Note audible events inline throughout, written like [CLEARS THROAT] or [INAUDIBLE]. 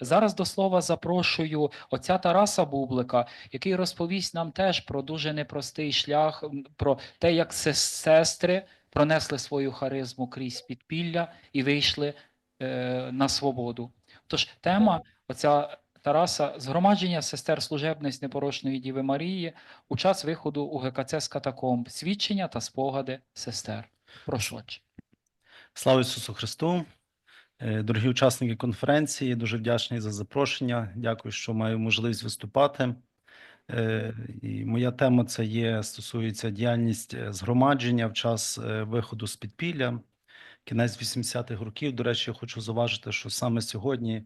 Зараз до слова запрошую отця Тараса Бублика, який розповість нам теж про дуже непростий шлях, про те, як сестри пронесли свою харизму крізь підпілля і вийшли е, на свободу. Тож тема отця Тараса згромадження сестер служебниць непорочної Діви Марії у час виходу у ГКЦ з катакомб, свідчення та спогади сестер. Прошу. Слава Ісусу Христу! Е, Дорогі учасники конференції, дуже вдячний за запрошення. Дякую, що маю можливість виступати. Е, І моя тема це є стосується діяльність е, згромадження в час виходу з підпілля. Кінець 80-х років. До речі, я хочу зауважити, що саме сьогодні,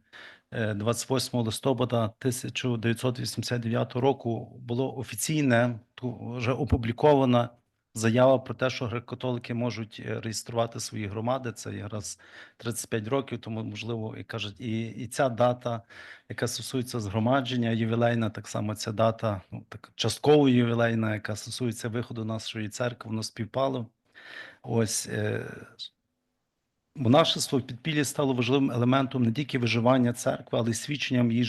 е, 28 листопада 1989 року, було офіційне вже опублікована заява про те, що греко-католики можуть е, реєструвати свої громади. Це якраз 35 років, тому можливо, і кажуть, і, і ця дата, яка стосується згромадження, ювілейна, так само ця дата, ну так частково ювілейна, яка стосується виходу нашої церкви, воно співпало. Ось е, монашество в підпіллі стало важливим елементом не тільки виживання церкви, але й свідченням її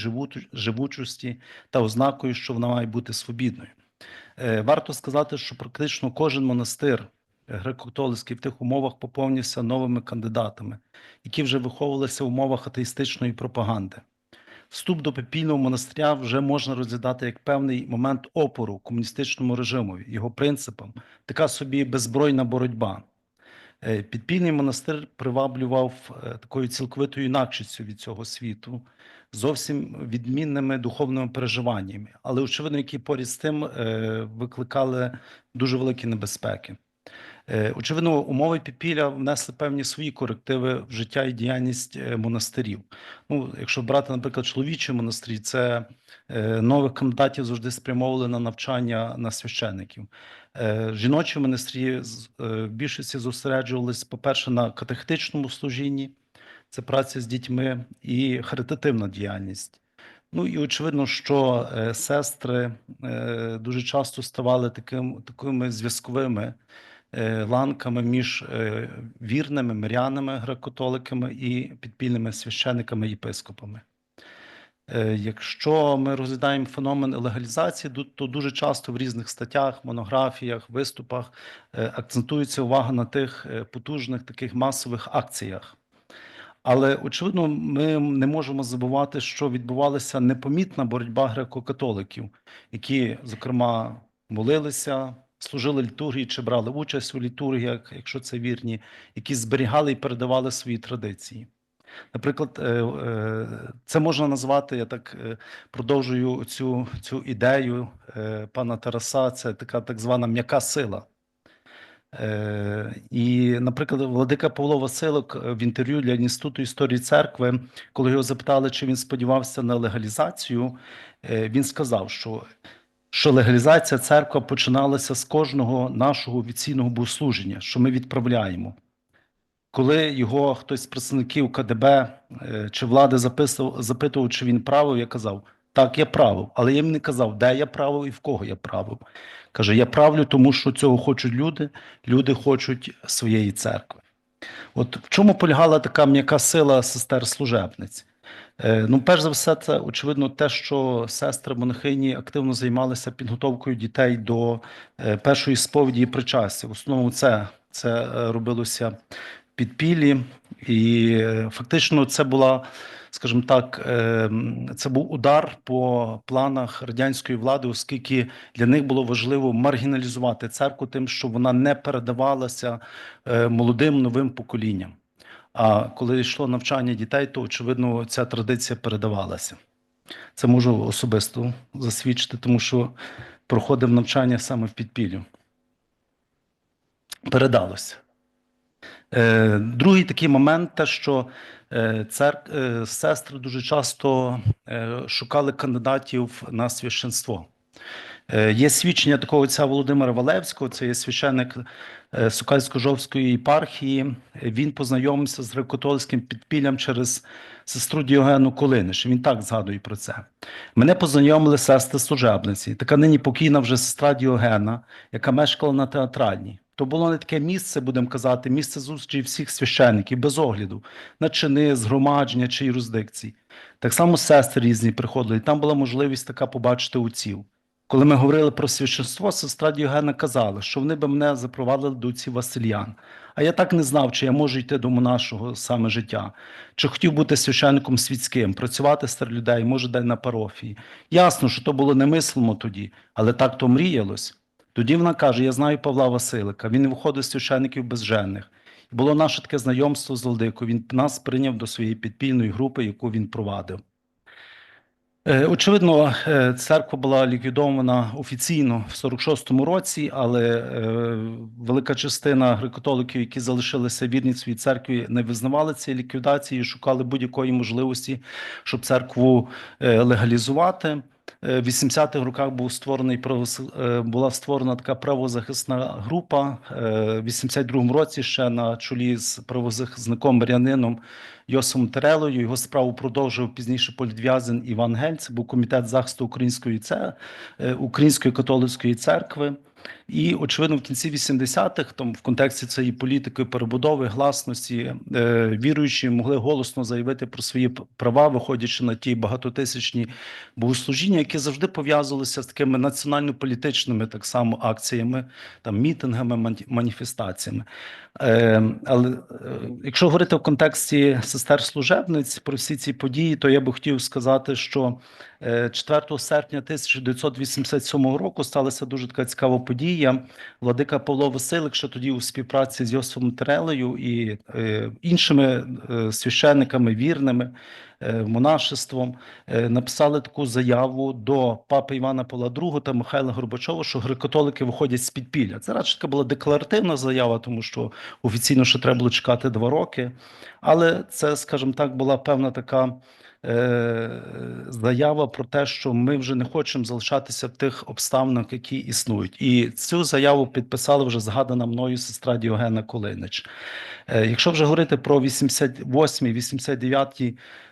живучості та ознакою, що вона має бути свобідною. Е, Варто сказати, що практично кожен монастир греко-католицький в тих умовах поповнився новими кандидатами, які вже виховувалися в умовах атеїстичної пропаганди. Вступ до підпільного монастиря вже можна розглядати як певний момент опору комуністичному режиму, його принципам, така собі беззбройна боротьба. Е, Підпільний монастир приваблював е, такою цілковитою інакшістю від цього світу, зовсім відмінними духовними переживаннями, але очевидно, які поряд з тим е, викликали дуже великі небезпеки. Е, Очевидно, умови підпілля внесли певні свої корективи в життя і діяльність е, монастирів. Ну, якщо брати, наприклад, чоловічі монастирі, це нових кандидатів завжди спрямовували на навчання на священиків. Е, Жіночі монастирі в більшості зосереджувались, по-перше, на катехетичному служінні, це праця з дітьми і харитативна діяльність. Ну і очевидно, що е, сестри е, дуже часто ставали таким, такими зв'язковими е, ланками між е, вірними мирянами греко-католиками і підпільними священиками єпископами. Е, Якщо ми розглядаємо феномен легалізації, то дуже часто в різних статтях, монографіях, виступах е, акцентується увага на тих е, потужних таких масових акціях. Але очевидно, ми не можемо забувати, що відбувалася непомітна боротьба греко-католиків, які, зокрема, молилися, служили літургії чи брали участь у літургіях, якщо це вірні, які зберігали і передавали свої традиції. Наприклад, е, е, це можна назвати, я так е, продовжую цю, цю ідею пана Тараса, це така так звана м'яка сила. Е, І, наприклад, Владика Павло Василик е, в інтерв'ю для Інституту історії церкви, коли його запитали, чи він сподівався на легалізацію, е, він сказав, що, що легалізація церкви починалася з кожного нашого офіційного богослуження, що ми відправляємо. Коли його хтось з представників КДБ чи влади записував, запитував, чи він правив, я казав, так, я правив, але я їм не казав, де я правив і в кого я правив. Каже, я правлю, тому що цього хочуть люди, люди хочуть своєї церкви. От в чому полягала така м'яка сила сестер служебниць? Е, Ну, перш за все, це очевидно те, що сестри монахині активно займалися підготовкою дітей до е, першої сповіді і причастя. В основному це, це е, робилося в підпіллі, і фактично це була, скажімо так, е, це був удар по планах радянської влади, оскільки для них було важливо маргіналізувати церкву тим, що вона не передавалася е, молодим новим поколінням. А коли йшло навчання дітей, то очевидно ця традиція передавалася. Це можу особисто засвідчити, тому що проходив навчання саме в підпіллю. Передалося. Е, Другий такий момент, те, що е, цер... е, сестри дуже часто шукали кандидатів на священство. Е, Є свідчення такого отця Володимира Валевського, це є священник е, Сукальсько-Жовської єпархії. Він познайомився з греко-католицьким підпіллям через сестру Діогену Колиниш. Він так згадує про це. Мене познайомили сестри служебниці, така нині покійна вже сестра Діогена, яка мешкала на театральній. То було не таке місце, будемо казати, місце зустрічі всіх священиків без огляду на чини, згромадження чи юрисдикцій. Так само сестри різні приходили, і там була можливість така побачити отців. Коли ми говорили про священство, сестра Діогена казала, що вони би мене запровадили до отців Васильян. А я так не знав, чи я можу йти до монашого саме життя, чи хотів бути священником світським, працювати серед людей, може, день на парафії. Ясно, що то було немислимо тоді, але так то мріялось. Тоді вона каже: Я знаю Павла Василика, він виходив з священників безженних. І було наше таке знайомство з Владикою. Він нас прийняв до своєї підпільної групи, яку він провадив. Е, Очевидно, е, церква була ліквідована офіційно в 46-му році, але е, велика частина греко-католиків, які залишилися вірні своїй церкві, не визнавали цієї ліквідації, шукали будь-якої можливості, щоб церкву легалізувати. Е, В 80-х роках був створений е, була створена така правозахисна група. Е, В 82-му році ще на чолі з правозахисником Мар'янином Йосом Терелою. Його справу продовжив пізніше політв'язен Іван Гельц, був комітет захисту української це Української католицької церкви. І очевидно, в кінці 80-х, там в контексті цієї політики перебудови гласності, е, віруючі могли голосно заявити про свої права, виходячи на ті багатотисячні богослужіння, які завжди пов'язувалися з такими національно-політичними так само акціями, там мітингами, мані- маніфестаціями. Е, але е, якщо говорити в контексті сестер служебниць про всі ці події, то я би хотів сказати, що 4 серпня 1987 року сталася дуже така цікава подія. Владика Павло Василик, що тоді у співпраці з Йосифом Терелею і е, іншими е, священниками вірними, е, монашеством, е, написали таку заяву до папи Івана Павла II та Михайла Горбачова, що греко-католики виходять з підпілля. Це радше така була декларативна заява, тому що офіційно ще треба було чекати два роки. Але це, скажімо так, була певна така е, заява про те, що ми вже не хочемо залишатися в тих обставинах, які існують. І цю заяву підписала вже згадана мною сестра Діогена Колинич. Е, Якщо вже говорити про 88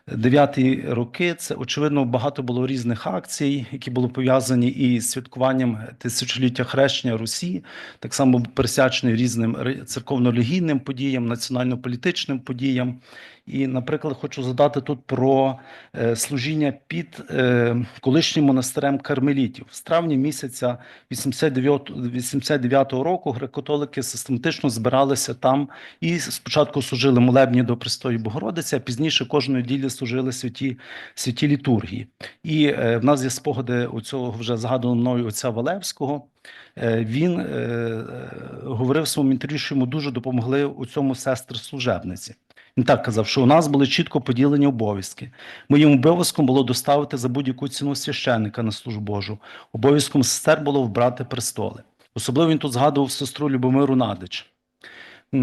89 дев'яті роки, це очевидно багато було різних акцій, які були пов'язані і з святкуванням тисячоліття хрещення Русі, так само присячені різним ре- церковно-релігійним подіям, національно-політичним подіям. І, наприклад, хочу згадати тут про е, служіння під е, колишнім монастирем кармелітів. З травня місяця 89, 89-го року греко-католики систематично збиралися там і спочатку служили молебні до Престої Богородиці, а пізніше кожної ділі служили святі, святі літургії. І е, в нас є спогади у цього вже згаданого мною отця Валевського. Е, Він е, е, говорив в своєму інтерв'ю, що йому дуже допомогли у цьому сестри служебниці. Він так казав, що у нас були чітко поділені обов'язки. Моїм обов'язком було доставити за будь-яку ціну священника на службу Божу. Обов'язком сестер було вбрати престоли. Особливо він тут згадував сестру Любомиру Надич.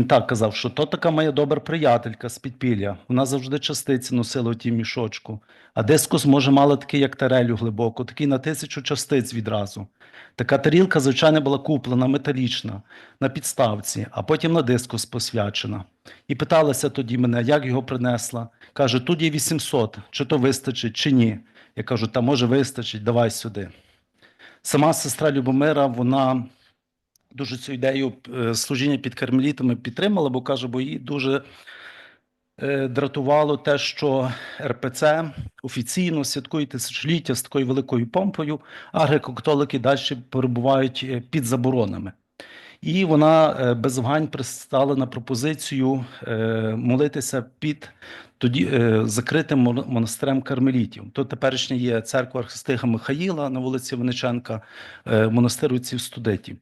Так казав, що то така моя добра приятелька з підпілля. Вона завжди частиці носила у тім мішочку. А дискус, може, мала такий, як тарелю глибоко, такий на тисячу частиць відразу. Така тарілка, звичайно, була куплена, металічна, на підставці, а потім на дискус посвячена. І питалася тоді мене, як його принесла. Каже, тут є 800, чи то вистачить, чи ні. Я кажу, та може вистачить, давай сюди. Сама сестра Любомира, вона дуже цю ідею е, служіння під кармелітами підтримала, бо каже, бо її дуже е, дратувало те, що РПЦ офіційно святкує тисячоліття з такою великою помпою, а греко-католики далі перебувають е, під заборонами. І вона без вагань пристала на пропозицію молитися під тоді закритим мон- монастирем кармелітів. То теперішня є церква Архистига Михаїла на вулиці Вениченка, монастир отців студентів.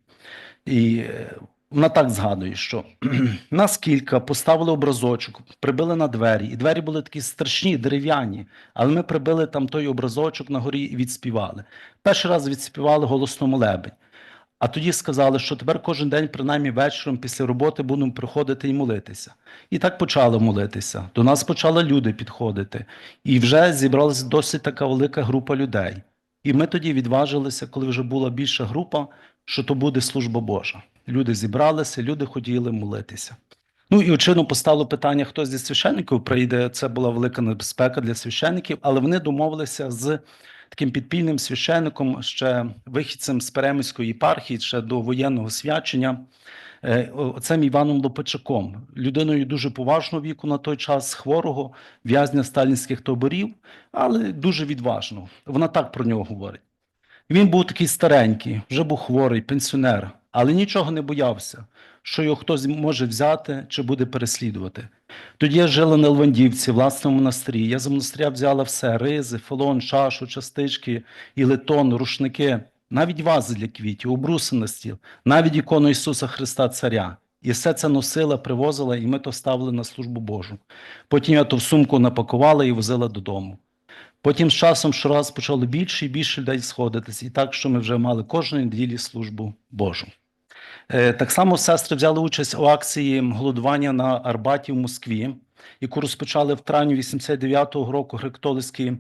І е, вона так згадує, що [CLEARS THROAT] нас кілька поставили образочок, прибили на двері, і двері були такі страшні, дерев'яні. Але ми прибили там той образочок на горі і відспівали. Перший раз відспівали голосно молебень. А тоді сказали, що тепер кожен день, принаймні вечором після роботи, будемо приходити і молитися. І так почали молитися. До нас почали люди підходити, і вже зібралася досить така велика група людей. І ми тоді відважилися, коли вже була більша група, що то буде служба Божа. Люди зібралися, люди хотіли молитися. Ну і очевидно постало питання, хто зі священників прийде. Це була велика небезпека для священників, але вони домовилися з таким підпільним священником, ще вихідцем з Перемиської єпархії, ще до воєнного свячення. е, Оцем Іваном Лопачаком, людиною дуже поважного віку на той час, хворого, в'язня сталінських таборів, але дуже відважного. Вона так про нього говорить. Він був такий старенький, вже був хворий, пенсіонер, але нічого не боявся, що його хтось може взяти чи буде переслідувати. Тоді я жила на Лвандівці, власному монастирі. Я з монастиря взяла все: ризи, фалон, чашу, частички, ілетон, рушники, навіть вази для квітів, обруси на стіл, навіть ікону Ісуса Христа Царя. І все це носила, привозила, і ми то ставили на службу Божу. Потім я то в сумку напакувала і возила додому. Потім з часом щораз почало більше і більше людей сходитись, і так, що ми вже мали кожної неділі службу Божу. Е, Так само сестри взяли участь у акції голодування на Арбаті в Москві, яку розпочали в травні 89-го року греко-католицькі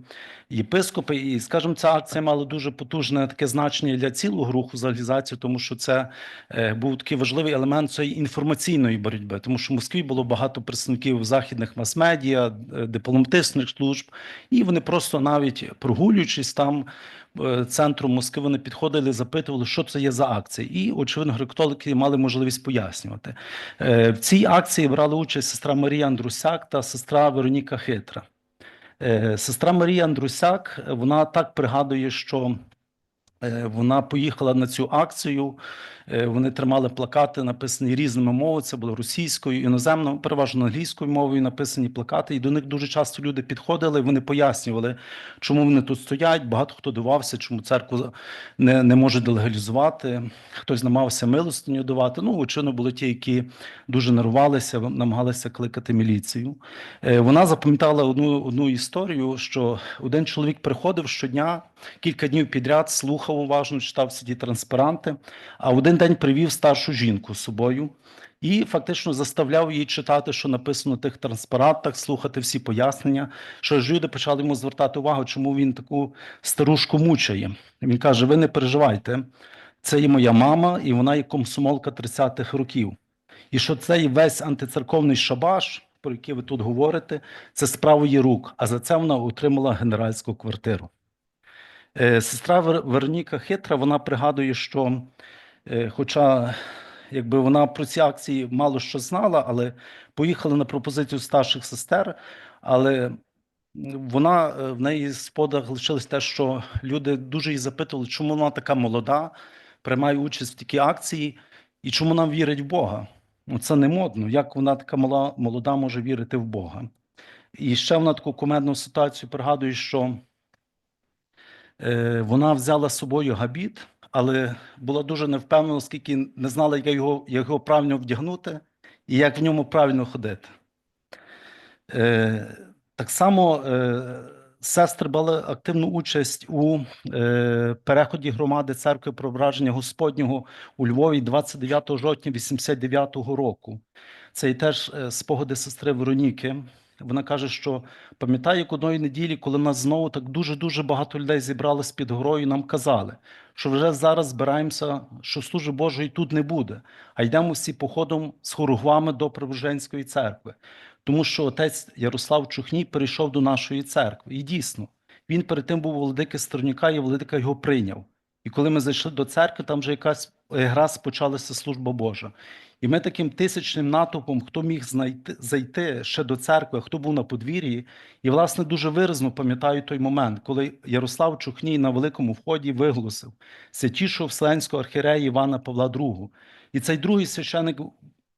єпископи. І, скажімо, ця акція мала дуже потужне таке значення для цілого руху за легалізацію, тому що це е, був такий важливий елемент цієї інформаційної боротьби, тому що в Москві було багато представників західних мас-медіа, е, дипломатичних служб, і вони просто навіть прогулюючись там е, центру Москви, вони підходили, запитували, що це є за акція. І, очевидно, греко-католики мали можливість пояснювати. В цій акції брали участь сестра Марія Андрусяк та сестра Вероніка Хитра. Е, Сестра Марія Андрусяк, вона так пригадує, що е, вона поїхала на цю акцію. Е, Вони тримали плакати, написані різними мовами. Це було російською, іноземною, переважно англійською мовою написані плакати. І до них дуже часто люди підходили. Вони пояснювали, чому вони тут стоять. Багато хто дивався, чому церкву не, не може делегалізувати. Хтось намагався милостиню давати. Ну, очевидно, були ті, які дуже нервувалися, намагалися кликати міліцію. Е, Вона запам'ятала одну, одну історію, що один чоловік приходив щодня, кілька днів підряд, слухав уважно, читав всі ті транспаранти, а один день привів старшу жінку з собою і фактично заставляв її читати, що написано в тих транспарантах, слухати всі пояснення. Що ж люди почали йому звертати увагу, чому він таку старушку мучає. Він каже: Ви не переживайте, це є моя мама, і вона є комсомолка 30-х років. І що цей весь антицерковний шабаш, про який ви тут говорите, це справа її рук, а за це вона отримала генеральську квартиру. Е, Сестра Вероніка Хитра, вона пригадує, що хоча якби вона про ці акції мало що знала, але поїхала на пропозицію старших сестер, але вона е, в неї з подах лишилось те, що люди дуже її запитували, чому вона така молода, приймає участь в такій акції, і чому вона вірить в Бога. Ну, це не модно. Як вона така мала, молода може вірити в Бога? І ще вона таку кумедну ситуацію пригадує, що е, вона взяла з собою габіт, але була дуже невпевнена, оскільки не знала, як його, його правильно вдягнути і як в ньому правильно ходити. Е, так само е, сестри брали активну участь у е, переході громади церкви Преображення Господнього у Львові 29 жовтня 89 року. Це і теж е, спогади сестри Вероніки. Вона каже, що пам'ятаю, як одної неділі, коли нас знову так дуже-дуже багато людей зібралось під горою, нам казали, що вже зараз збираємося, що служби Божої тут не буде, а йдемо всі походом з хоругвами до Преображенської церкви. Тому що отець Ярослав Чухній перейшов до нашої церкви. І дійсно, він перед тим був владики Стерняка, і владика його прийняв. І коли ми зайшли до церкви, там вже якась якраз почалася служба Божа. І ми таким тисячним натовпом, хто міг знайти, зайти ще до церкви, хто був на подвір'ї, і, власне, дуже виразно пам'ятаю той момент, коли Ярослав Чухній на великому вході виголосив святішого Вселенського архірея Івана Павла II. І цей другий священик,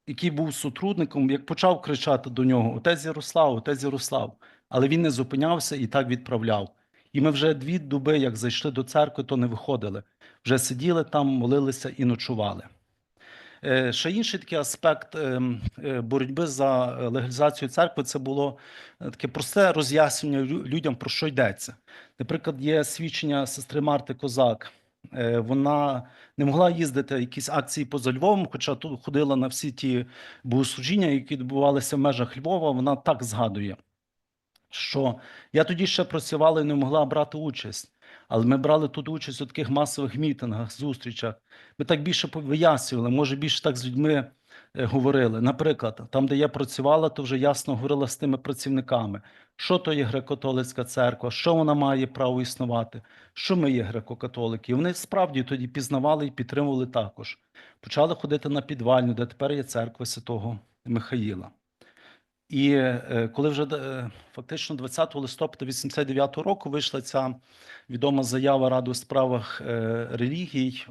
який був сотрудником, як почав кричати до нього: Отець Ярослав, отець Ярослав, але він не зупинявся і так відправляв. І ми вже дві доби, як зайшли до церкви, то не виходили. Вже сиділи там, молилися і ночували. Е, Ще інший такий аспект ем, е, боротьби за е, легалізацію церкви це було таке просте роз'яснення людям, про що йдеться. Наприклад, є свідчення сестри Марти Козак. Вона не могла їздити якісь акції поза Львовом, хоча тут ходила на всі ті богослужіння, які відбувалися в межах Львова. Вона так згадує, що я тоді ще працювала і не могла брати участь. Але ми брали тут участь у таких масових мітингах, зустрічах. Ми так більше вияснювали, може більше так з людьми е, говорили. Наприклад, там, де я працювала, то вже ясно говорила з тими працівниками, що то є греко-католицька церква, що вона має право існувати, що ми є греко-католики. І вони справді тоді пізнавали і підтримували також. Почали ходити на підвальню, де тепер є церква святого Михаїла. І е, коли вже е, фактично 20 листопада 89 року вийшла ця відома заява Ради у справах е, релігій,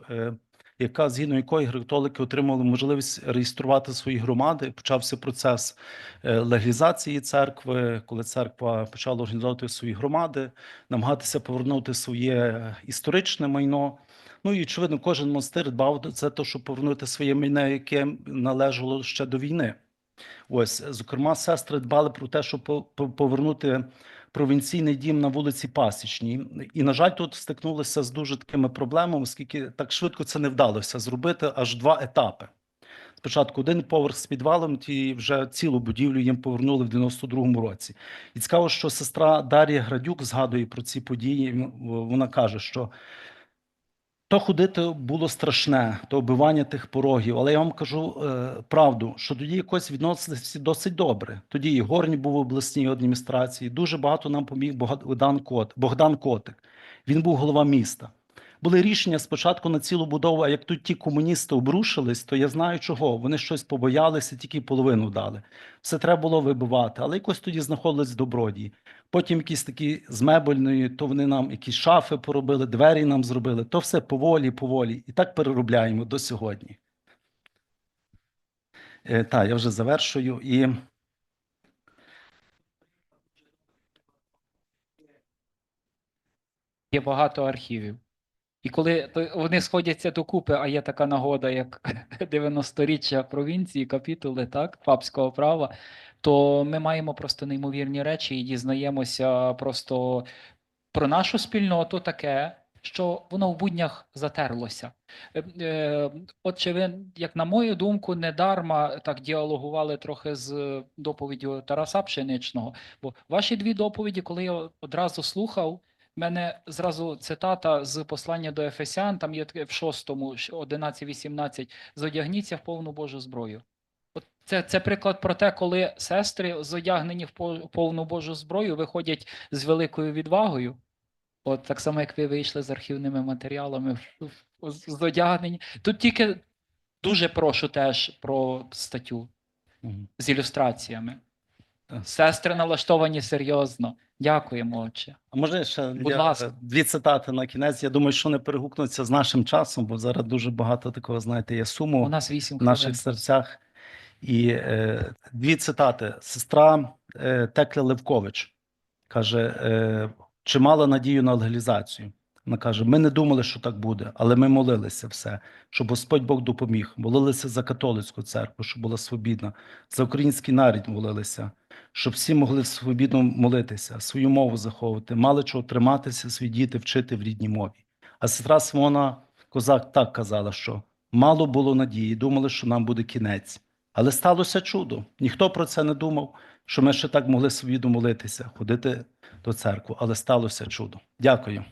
яка згідно якої греко-католики отримали можливість реєструвати свої громади. Почався процес легалізації церкви, коли церква почала організовувати свої громади, намагатися повернути своє історичне майно. Ну і очевидно, кожен монастир дбав за те, щоб повернути своє майно, яке належало ще до війни. Ось, зокрема, сестри дбали про те, щоб по- по- повернути провінційний дім на вулиці Пасічній. І, на жаль, тут стикнулися з дуже такими проблемами, оскільки так швидко це не вдалося зробити аж два етапи. Спочатку один поверх з підвалом, і вже цілу будівлю їм повернули в 92-му році. І цікаво, що сестра Дар'я Градюк згадує про ці події. Вона каже, що то ходити було страшне, то оббивання тих порогів. Але я вам кажу е, правду, що тоді якось відносилися досить добре. Тоді і Горні був в обласній адміністрації. Дуже багато нам поміг Богдан, Богдан Котик. Він був голова міста. Були рішення спочатку на цілу будову, а як тут ті комуністи обрушились, то я знаю чого. Вони щось побоялися, тільки половину дали. Все треба було вибивати, але якось тоді знаходились добродії. Потім якісь такі з мебельної, то вони нам якісь шафи поробили, двері нам зробили. То все поволі, поволі. І так переробляємо до сьогодні. Е, так, я вже завершую. І Є багато архівів. І коли вони сходяться докупи, а є така нагода, як [LAUGHS] 90-річчя провінції, капітули, так, папського права, то ми маємо просто неймовірні речі і дізнаємося просто про нашу спільноту таке, що воно в буднях затерлося. Е, е, ви, як на мою думку, недарма так діалогували трохи з доповіддю Тараса Пшеничного, бо ваші дві доповіді, коли я одразу слухав, мене зразу цитата з послання до Ефесян, там є в 6, 11-18, зодягніться в повну Божу зброю. От це, це приклад про те, коли сестри, зодягнені в повну Божу зброю, виходять з великою відвагою. От так само, як ви вийшли з архівними матеріалами зодягнені. Тут тільки дуже прошу теж про статтю з ілюстраціями. Сестри налаштовані серйозно. Дякуємо, отче. а може ще Будь я, ласка. е, дві цитати на кінець. Я думаю, що не перегукнуться з нашим часом, бо зараз дуже багато такого, знаєте, є суму. У нас вісім в наших хвилин. серцях. І е, дві цитати. Сестра е, Текля Левкович каже: е, чи мала надію на легалізацію? Вона каже: ми не думали, що так буде, але ми молилися все, щоб Господь Бог допоміг. Молилися за католицьку церкву, щоб була свобідна, за український народ молилися, щоб всі могли свобідно молитися, свою мову заховувати, мали чого триматися, свої діти вчити в рідній мові. А сестра Симона Козак так казала, що мало було надії, думали, що нам буде кінець. Але сталося чудо. Ніхто про це не думав, що ми ще так могли свобідно молитися, ходити до церкви, але сталося чудо. Дякую.